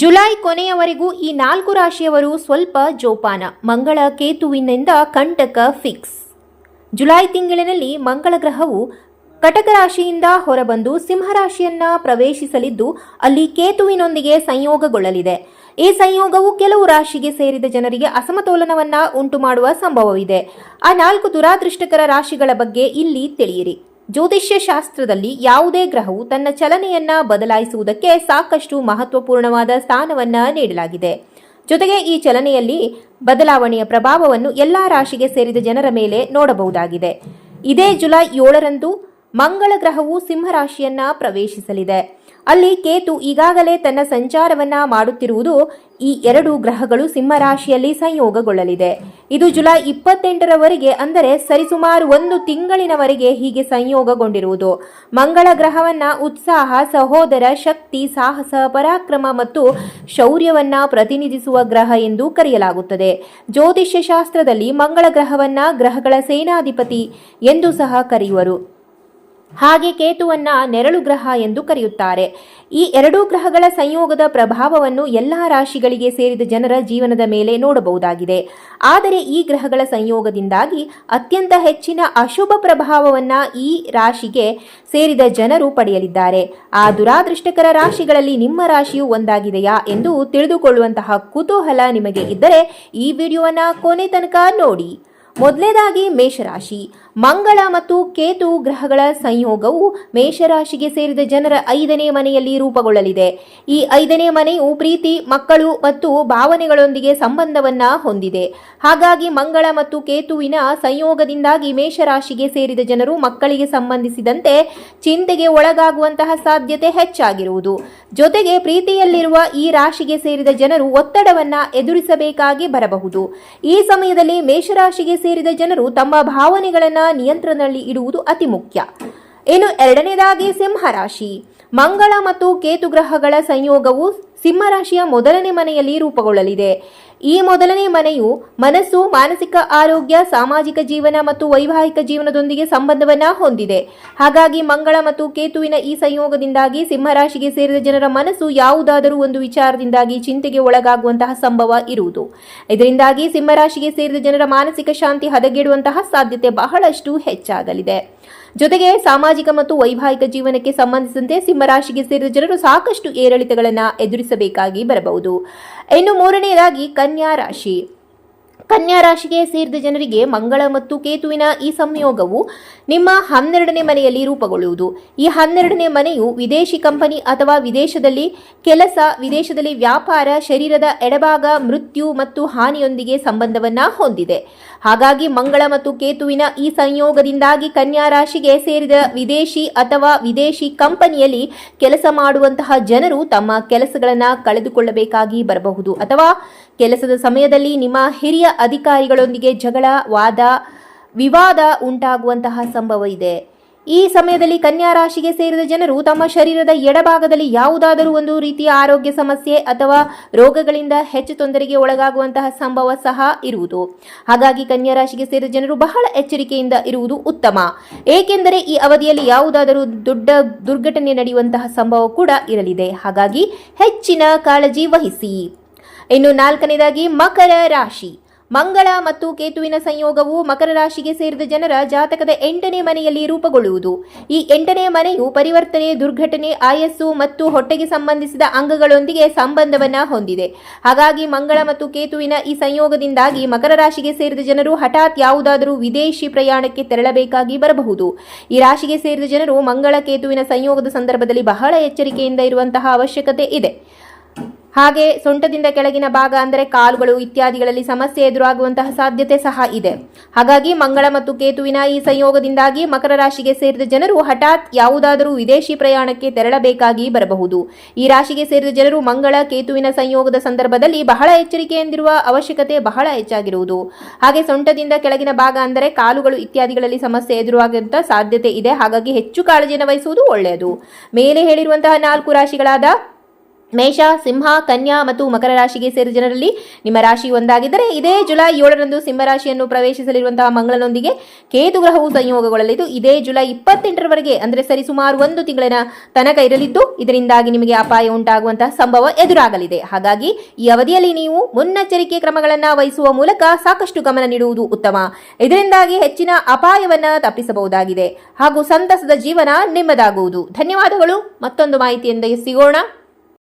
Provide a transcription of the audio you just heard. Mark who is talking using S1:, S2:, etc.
S1: July ಕೊನೆಯವರೆಗೂ ಈ ನಾಲ್ಕು ರಾಶಿಯವರು ಸ್ವಲ್ಪ ಜೋಪಾನ. ಮಂಗಳ ಕೇತುವಿನಿಂದ ಕಂಟಕ ಫಿಕ್ಸ್. ಜುಲೈ ತಿಂಗಳಿನಲ್ಲಿ ಮಂಗಳ ಗ್ರಹವು ಕಟಕ ರಾಶಿಯಿಂದ ಹೊರಬಂದು ಸಿಂಹರಾಶಿಯನ್ನ ಪ್ರವೇಶಿಸಲಿದ್ದು, ಅಲ್ಲಿ ಕೇತುವಿನೊಂದಿಗೆ ಸಂಯೋಗಗೊಳ್ಳಲಿದೆ. ಈ ಸಂಯೋಗವು ಕೆಲವು ರಾಶಿಗೆ ಸೇರಿದ ಜನರಿಗೆ ಅಸಮತೋಲನವನ್ನ ಉಂಟು ಮಾಡುವ ಸಂಭವವಿದೆ. ಆ ನಾಲ್ಕು ದುರಾದೃಷ್ಟಕರ ರಾಶಿಗಳ ಬಗ್ಗೆ ಇಲ್ಲಿ ತಿಳಿಯಿರಿ. ಜ್ಯೋತಿಷ್ಯ ಶಾಸ್ತ್ರದಲ್ಲಿ ಯಾವುದೇ ಗ್ರಹವು ತನ್ನ ಚಲನೆಯನ್ನ ಬದಲಾಯಿಸುವುದಕ್ಕೆ ಸಾಕಷ್ಟು ಮಹತ್ವಪೂರ್ಣವಾದ ಸ್ಥಾನವನ್ನ ನೀಡಲಾಗಿದೆ. ಜೊತೆಗೆ ಈ ಚಲನೆಯಲ್ಲಿ ಬದಲಾವಣೆಯ ಪ್ರಭಾವವನ್ನು ಎಲ್ಲಾ ರಾಶಿಗೆ ಸೇರಿದ ಜನರ ಮೇಲೆ ನೋಡಬಹುದಾಗಿದೆ. ಇದೇ ಜುಲೈ ಏಳರಂದು ಮಂಗಳ ಗ್ರಹವು ಸಿಂಹರಾಶಿಯನ್ನ ಪ್ರವೇಶಿಸಲಿದೆ. ಅಲ್ಲಿ ಕೇತು ಈಗಾಗಲೇ ತನ್ನ ಸಂಚಾರವನ್ನ ಮಾಡುತ್ತಿರುವುದು ಈ ಎರಡು ಗ್ರಹಗಳು ಸಿಂಹರಾಶಿಯಲ್ಲಿ ಸಂಯೋಗಗೊಳ್ಳಲಿದೆ. ಇದು ಜುಲೈ ಇಪ್ಪತ್ತೆಂಟರವರೆಗೆ ಅಂದರೆ ಸರಿಸುಮಾರು ಒಂದು ತಿಂಗಳಿನವರೆಗೆ ಹೀಗೆ ಸಂಯೋಗಗೊಂಡಿರುವುದು. ಮಂಗಳ ಗ್ರಹವನ್ನ ಉತ್ಸಾಹ, ಸಹೋದರ ಶಕ್ತಿ, ಸಾಹಸ, ಪರಾಕ್ರಮ ಮತ್ತು ಶೌರ್ಯವನ್ನ ಪ್ರತಿನಿಧಿಸುವ ಗ್ರಹ ಎಂದು ಕರೆಯಲಾಗುತ್ತದೆ. ಜ್ಯೋತಿಷ್ಯ ಶಾಸ್ತ್ರದಲ್ಲಿ ಮಂಗಳ ಗ್ರಹವನ್ನ ಗ್ರಹಗಳ ಸೇನಾಧಿಪತಿ ಎಂದು ಸಹ ಕರೆಯುವರು. ಹಾಗೆ ಕೇತುವನ್ನ ನೆರಳು ಗ್ರಹ ಎಂದು ಕರೆಯುತ್ತಾರೆ. ಈ ಎರಡೂ ಗ್ರಹಗಳ ಸಂಯೋಗದ ಪ್ರಭಾವವನ್ನು ಎಲ್ಲಾ ರಾಶಿಗಳಿಗೆ ಸೇರಿದ ಜನರ ಜೀವನದ ಮೇಲೆ ನೋಡಬಹುದಾಗಿದೆ. ಆದರೆ ಈ ಗ್ರಹಗಳ ಸಂಯೋಗದಿಂದಾಗಿ ಅತ್ಯಂತ ಹೆಚ್ಚಿನ ಅಶುಭ ಪ್ರಭಾವವನ್ನ ಈ ರಾಶಿಗೆ ಸೇರಿದ ಜನರು ಪಡೆಯಲಿದ್ದಾರೆ. ಆ ದುರಾದೃಷ್ಟಕರ ರಾಶಿಗಳಲ್ಲಿ ನಿಮ್ಮ ರಾಶಿಯು ಒಂದಾಗಿದೆಯಾ ಎಂದು ತಿಳಿದುಕೊಳ್ಳುವಂತಹ ಕುತೂಹಲ ನಿಮಗೆ ಇದ್ದರೆ ಈ ವಿಡಿಯೋವನ್ನ ಕೊನೆ ತನಕ ನೋಡಿ. ಮೊದಲನೇದಾಗಿ ಮೇಷರಾಶಿ. ಮಂಗಳ ಮತ್ತು ಕೇತು ಗ್ರಹಗಳ ಸಂಯೋಗವು ಮೇಷರಾಶಿಗೆ ಸೇರಿದ ಜನರ ಐದನೇ ಮನೆಯಲ್ಲಿ ರೂಪುಗೊಳ್ಳಲಿದೆ. ಈ ಐದನೇ ಮನೆಯು ಪ್ರೀತಿ, ಮಕ್ಕಳು ಮತ್ತು ಭಾವನೆಗಳೊಂದಿಗೆ ಸಂಬಂಧವನ್ನ ಹೊಂದಿದೆ. ಹಾಗಾಗಿ ಮಂಗಳ ಮತ್ತು ಕೇತುವಿನ ಸಂಯೋಗದಿಂದಾಗಿ ಮೇಷರಾಶಿಗೆ ಸೇರಿದ ಜನರು ಮಕ್ಕಳಿಗೆ ಸಂಬಂಧಿಸಿದಂತೆ ಚಿಂತೆಗೆ ಒಳಗಾಗುವಂತಹ ಸಾಧ್ಯತೆ ಹೆಚ್ಚಾಗಿರುವುದು. ಜೊತೆಗೆ ಪ್ರೀತಿಯಲ್ಲಿರುವ ಈ ರಾಶಿಗೆ ಸೇರಿದ ಜನರು ಒತ್ತಡವನ್ನ ಎದುರಿಸಬೇಕಾಗಿ ಬರಬಹುದು. ಈ ಸಮಯದಲ್ಲಿ ಮೇಷರಾಶಿಗೆ ಸೇರಿದ ಜನರು ತಮ್ಮ ಭಾವನೆಗಳನ್ನ ನಿಯಂತ್ರಣದಲ್ಲಿ ಇಡುವುದು ಅತಿ ಮುಖ್ಯ. ಇನ್ನು ಎರಡನೇದಾಗಿ ಸಿಂಹರಾಶಿ ಮಂಗಳ ಮತ್ತು ಕೇತು ಗ್ರಹಗಳ ಸಂಯೋಗವು ಸಿಂಹರಾಶಿಯ ಮೊದಲನೇ ಮನೆಯಲ್ಲಿ ರೂಪುಗೊಳ್ಳಲಿದೆ. ಈ ಮೊದಲನೇ ಮನೆಯು ಮನಸ್ಸು, ಮಾನಸಿಕ ಆರೋಗ್ಯ, ಸಾಮಾಜಿಕ ಜೀವನ ಮತ್ತು ವೈವಾಹಿಕ ಜೀವನದೊಂದಿಗೆ ಸಂಬಂಧವನ್ನ ಹೊಂದಿದೆ. ಹಾಗಾಗಿ ಮಂಗಳ ಮತ್ತು ಕೇತುವಿನ ಈ ಸಂಯೋಗದಿಂದಾಗಿ ಸಿಂಹರಾಶಿಗೆ ಸೇರಿದ ಜನರ ಮನಸ್ಸು ಯಾವುದಾದರೂ ಒಂದು ವಿಚಾರದಿಂದಾಗಿ ಚಿಂತೆಗೆ ಒಳಗಾಗುವಂತಹ ಸಂಭವ ಇರುವುದು. ಇದರಿಂದಾಗಿ ಸಿಂಹರಾಶಿಗೆ ಸೇರಿದ ಜನರ ಮಾನಸಿಕ ಶಾಂತಿ ಹದಗೆಡುವಂತಹ ಸಾಧ್ಯತೆ ಬಹಳಷ್ಟು ಹೆಚ್ಚಾಗಲಿದೆ. ಜೊತೆಗೆ ಸಾಮಾಜಿಕ ಮತ್ತು ವೈವಾಹಿಕ ಜೀವನಕ್ಕೆ ಸಂಬಂಧಿಸಿದಂತೆ ಸಿಂಹರಾಶಿಗೆ ಸೇರಿದ ಜನರು ಸಾಕಷ್ಟು ಏರಿಳಿತಗಳನ್ನು ಎದುರಿಸಬೇಕಾಗಿ ಬರಬಹುದು. ಇನ್ನು ಮೂರನೆಯದಾಗಿ ಕನ್ಯಾ ರಾಶಿ. ಕನ್ಯಾ ರಾಶಿಗೆ ಸೇರಿದ ಜನರಿಗೆ ಮಂಗಳ ಮತ್ತು ಕೇತುವಿನ ಈ ಸಂಯೋಗವು ನಿಮ್ಮ ಹನ್ನೆರಡನೇ ಮನೆಯಲ್ಲಿ ರೂಪುಗೊಳ್ಳುವುದು. ಈ ಹನ್ನೆರಡನೇ ಮನೆಯು ವಿದೇಶಿ ಕಂಪನಿ ಅಥವಾ ವಿದೇಶದಲ್ಲಿ ಕೆಲಸ, ವಿದೇಶದಲ್ಲಿ ವ್ಯಾಪಾರ, ಶರೀರದ ಎಡಭಾಗ, ಮೃತ್ಯು ಮತ್ತು ಹಾನಿಯೊಂದಿಗೆ ಸಂಬಂಧವನ್ನ ಹೊಂದಿದೆ. ಹಾಗಾಗಿ ಮಂಗಳ ಮತ್ತು ಕೇತುವಿನ ಈ ಸಂಯೋಗದಿಂದಾಗಿ ಕನ್ಯಾ ರಾಶಿಗೆ ಸೇರಿದ ವಿದೇಶಿ ಅಥವಾ ವಿದೇಶಿ ಕಂಪನಿಯಲ್ಲಿ ಕೆಲಸ ಮಾಡುವಂತಹ ಜನರು ತಮ್ಮ ಕೆಲಸಗಳನ್ನು ಕಳೆದುಕೊಳ್ಳಬೇಕಾಗಿ ಬರಬಹುದು ಅಥವಾ ಕೆಲಸದ ಸಮಯದಲ್ಲಿ ನಿಮ್ಮ ಹಿರಿಯ ಅಧಿಕಾರಿಗಳೊಂದಿಗೆ ಜಗಳ, ವಾದ, ವಿವಾದ ಉಂಟಾಗುವಂತಹ ಸಂಭವ ಇದೆ. ಈ ಸಮಯದಲ್ಲಿ ಕನ್ಯಾ ರಾಶಿಗೆ ಸೇರಿದ ಜನರು ತಮ್ಮ ಶರೀರದ ಎಡಭಾಗದಲ್ಲಿ ಯಾವುದಾದರೂ ಒಂದು ರೀತಿಯ ಆರೋಗ್ಯ ಸಮಸ್ಯೆ ಅಥವಾ ರೋಗಗಳಿಂದ ಹೆಚ್ಚು ತೊಂದರೆಗೆ ಒಳಗಾಗುವಂತಹ ಸಂಭವ ಸಹ ಇರುವುದು. ಹಾಗಾಗಿ ಕನ್ಯಾ ರಾಶಿಗೆ ಸೇರಿದ ಜನರು ಬಹಳ ಎಚ್ಚರಿಕೆಯಿಂದ ಇರುವುದು ಉತ್ತಮ. ಏಕೆಂದರೆ ಈ ಅವಧಿಯಲ್ಲಿ ಯಾವುದಾದರೂ ದೊಡ್ಡ ದುರ್ಘಟನೆ ನಡೆಯುವಂತಹ ಸಂಭವ ಕೂಡ ಇರಲಿದೆ. ಹಾಗಾಗಿ ಹೆಚ್ಚಿನ ಕಾಳಜಿ ವಹಿಸಿ. ಇನ್ನು ನಾಲ್ಕನೇದಾಗಿ ಮಕರ ರಾಶಿ. ಮಂಗಳ ಮತ್ತು ಕೇತುವಿನ ಸಂಯೋಗವು ಮಕರ ರಾಶಿಗೆ ಸೇರಿದ ಜನರ ಜಾತಕದ ಎಂಟನೇ ಮನೆಯಲ್ಲಿ ರೂಪುಗೊಳ್ಳುವುದು. ಈ ಎಂಟನೇ ಮನೆಯು ಪರಿವರ್ತನೆ, ದುರ್ಘಟನೆ, ಆಯಸ್ಸು ಮತ್ತು ಹೊಟ್ಟೆಗೆ ಸಂಬಂಧಿಸಿದ ಅಂಗಗಳೊಂದಿಗೆ ಸಂಬಂಧವನ್ನ ಹೊಂದಿದೆ. ಹಾಗಾಗಿ ಮಂಗಳ ಮತ್ತು ಕೇತುವಿನ ಈ ಸಂಯೋಗದಿಂದಾಗಿ ಮಕರ ರಾಶಿಗೆ ಸೇರಿದ ಜನರು ಹಠಾತ್ ಯಾವುದಾದರೂ ವಿದೇಶಿ ಪ್ರಯಾಣಕ್ಕೆ ತೆರಳಬೇಕಾಗಿ ಬರಬಹುದು. ಈ ರಾಶಿಗೆ ಸೇರಿದ ಜನರು ಮಂಗಳ, ಕೇತುವಿನ ಸಂಯೋಗದ ಸಂದರ್ಭದಲ್ಲಿ ಬಹಳ ಎಚ್ಚರಿಕೆಯಿಂದ ಇರುವಂತಹ ಅವಶ್ಯಕತೆ ಇದೆ. ಹಾಗೆ ಸೊಂಟದಿಂದ ಕೆಳಗಿನ ಭಾಗ ಅಂದರೆ ಕಾಲುಗಳು ಇತ್ಯಾದಿಗಳಲ್ಲಿ ಸಮಸ್ಯೆ ಎದುರಾಗುವಂತಹ ಸಾಧ್ಯತೆ ಸಹ ಇದೆ. ಹಾಗಾಗಿ ಮಂಗಳ ಮತ್ತು ಕೇತುವಿನ ಈ ಸಂಯೋಗದಿಂದಾಗಿ ಮಕರ ರಾಶಿಗೆ ಸೇರಿದ ಜನರು ಹಠಾತ್ ಯಾವುದಾದರೂ ವಿದೇಶಿ ಪ್ರಯಾಣಕ್ಕೆ ತೆರಳಬೇಕಾಗಿ ಬರಬಹುದು. ಈ ರಾಶಿಗೆ ಸೇರಿದ ಜನರು ಮಂಗಳ, ಕೇತುವಿನ ಸಂಯೋಗದ ಸಂದರ್ಭದಲ್ಲಿ ಬಹಳ ಎಚ್ಚರಿಕೆಯಿಂದಿರುವ ಅವಶ್ಯಕತೆ ಬಹಳ ಹೆಚ್ಚಾಗಿರುವುದು. ಹಾಗೆ ಸೊಂಟದಿಂದ ಕೆಳಗಿನ ಭಾಗ ಅಂದರೆ ಕಾಲುಗಳು ಇತ್ಯಾದಿಗಳಲ್ಲಿ ಸಮಸ್ಯೆ ಎದುರಾಗುವಂತಹ ಸಾಧ್ಯತೆ ಇದೆ. ಹಾಗಾಗಿ ಹೆಚ್ಚು ಕಾಳಜಿಯನ್ನು ವಹಿಸುವುದು ಒಳ್ಳೆಯದು. ಮೇಲೆ ಹೇಳಿರುವಂತಹ ನಾಲ್ಕು ರಾಶಿಗಳಾದ ಮೇಷ, ಸಿಂಹ, ಕನ್ಯಾ ಮತ್ತು ಮಕರ ರಾಶಿಗೆ ಸೇರಿದ ಜನರಲ್ಲಿ ನಿಮ್ಮ ರಾಶಿ ಒಂದಾಗಿದ್ದರೆ ಇದೇ ಜುಲೈ ಏಳರಂದು ಸಿಂಹ ರಾಶಿಯನ್ನು ಪ್ರವೇಶಿಸಲಿರುವಂತಹ ಮಂಗಳನೊಂದಿಗೆ ಕೇತು ಗ್ರಹವು ಸಂಯೋಗಗೊಳ್ಳಲಿದ್ದು, ಇದೇ ಜುಲೈ ಇಪ್ಪತ್ತೆಂಟರವರೆಗೆ, ಅಂದರೆ ಸರಿಸುಮಾರು ಒಂದು ತಿಂಗಳಿನ ತನಕ ಇರಲಿದ್ದು, ಇದರಿಂದಾಗಿ ನಿಮಗೆ ಅಪಾಯ ಉಂಟಾಗುವಂತಹ ಸಂಭವ ಎದುರಾಗಲಿದೆ. ಹಾಗಾಗಿ ಈ ಅವಧಿಯಲ್ಲಿ ನೀವು ಮುನ್ನೆಚ್ಚರಿಕೆ ಕ್ರಮಗಳನ್ನು ವಹಿಸುವ ಮೂಲಕ ಸಾಕಷ್ಟು ಗಮನ ನೀಡುವುದು ಉತ್ತಮ. ಇದರಿಂದಾಗಿ ಹೆಚ್ಚಿನ ಅಪಾಯವನ್ನು ತಪ್ಪಿಸಬಹುದಾಗಿದೆ. ಹಾಗೂ ಸಂತಸದ ಜೀವನ ನಿಮ್ಮದಾಗುವುದು. ಧನ್ಯವಾದಗಳು. ಮತ್ತೊಂದು ಮಾಹಿತಿಯಿಂದ ಸಿಗೋಣ.